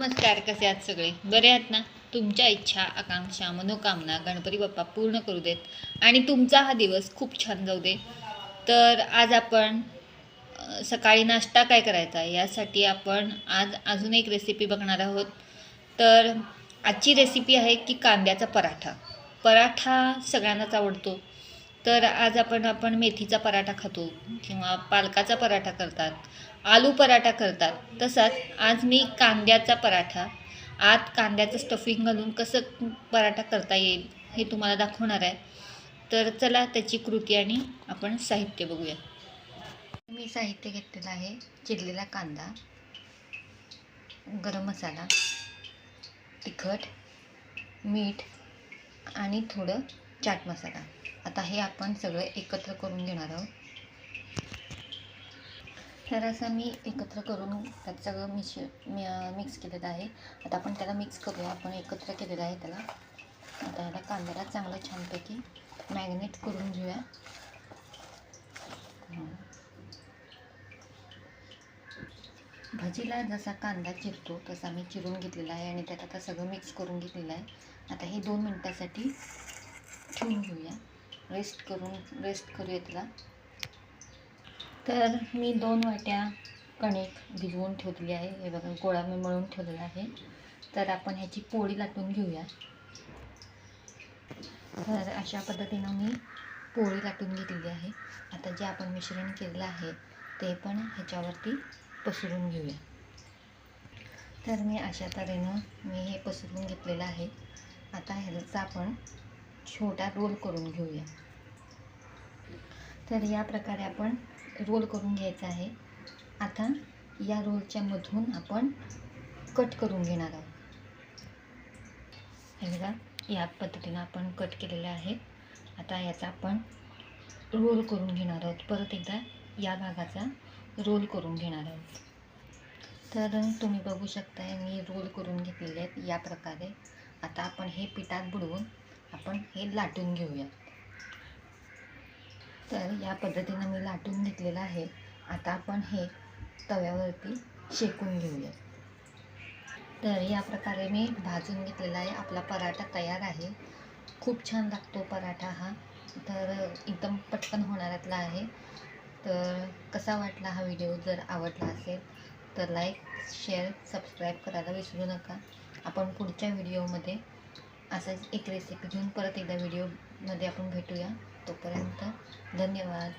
नमस्कार कसे आहात सगळे? बरे आहात ना? तुमच्या इच्छा आकांक्षा मनोकामना गणपती बाप्पा पूर्ण करू देत आणि तुमचा हा दिवस खूप छान जाऊ दे. तर आज आपण सकाळी नाश्ता काय करायचा? यासाठी आपण आज अजून एक रेसिपी बघणार आहोत. तर आजची रेसिपी आहे की कांद्याचा पराठा. पराठा सगळ्यांनाच आवडतो. तर आज आपण आपण मेथीचा पराठा खातो किंवा पालकाचा पराठा करतात आलू पराठा करतात. तसाच आज मी कांद्याचा पराठा आत कांद्याचं स्टफिंग घालून कसं पराठा करता येईल हे तुम्हाला दाखवणार आहे. तर चला त्याची कृती आणि आपण साहित्य बघूया. मी साहित्य घेतलेलं आहे चिरलेला कांदा गरम मसाला तिखट मीठ आणि थोडं चाट मसाला. आता हे आपण सगळं एकत्र करून घेणार आहोत. तर असं मी एकत्र करून त्यात सगळं मिश मिक्स केलेलं आहे. आता आपण त्याला मिक्स करूया. आपण एकत्र केलेलं आहे त्याला. आता ह्याला कांद्याला चांगलं छानपैकी मॅग्नेट करून घेऊया. भजीला जसा कांदा चिरतो तसा मी चिरून घेतलेला आहे आणि त्यात आता सगळं मिक्स करून घेतलेलं आहे. आता हे दोन मिनटासाठी ठेवून घेऊया. रेस्ट करून रेस्ट करूया त्याला तर मी दोन वाट्या कणिक भिजवून ठेवलेली आहे. हे बघा गोळा मी मळून ठेवलेला आहे. तर आपण ह्याची पोळी लाटून घेऊया. तर अशा पद्धतीनं मी पोळी लाटून घेतलेली आहे. आता जे आपण मिश्रण केलेलं आहे ते पण ह्याच्यावरती पसरून घेऊया. तर मी अशा तऱ्हेनं मी हे पसरून घेतलेलं आहे. आता ह्याचा आपण छोटा रोल करून घेऊया. तर या प्रकारे आपण रोल करून घ्यायचा आहे. आता या रोलच्या मधून आपण कट करून घेणार आहोत. हे बघा या पद्धतीनं आपण कट केलेलं आहे. आता याचा आपण रोल करून घेणार आहोत. परत एकदा या भागाचा रोल करून घेणार आहोत. तर तुम्ही बघू शकताय मी रोल करून घेतलेले आहेत या प्रकारे. आता आपण हे पिठात बुडवून आपण हे लाटून घेऊया. तर या पद्धतीनं मी लाटून घेतलेलं आहे. आता आपण हे तव्यावरती शेकून घेऊया. तर या प्रकारे मी भाजून घेतलेला आहे. आपला पराठा तयार आहे. खूप छान लागतो पराठा हा. तर एकदम पटकन होणाऱ्यातला आहे. तर कसा वाटला हा व्हिडिओ? जर आवडला असेल तर लाईक शेअर सबस्क्राईब करायला विसरू नका. आपण पुढच्या व्हिडिओमध्ये असंच एक रेसिपी घेऊन परत एकदा व्हिडिओमध्ये आपण भेटूया. तोपर्यंत धन्यवाद.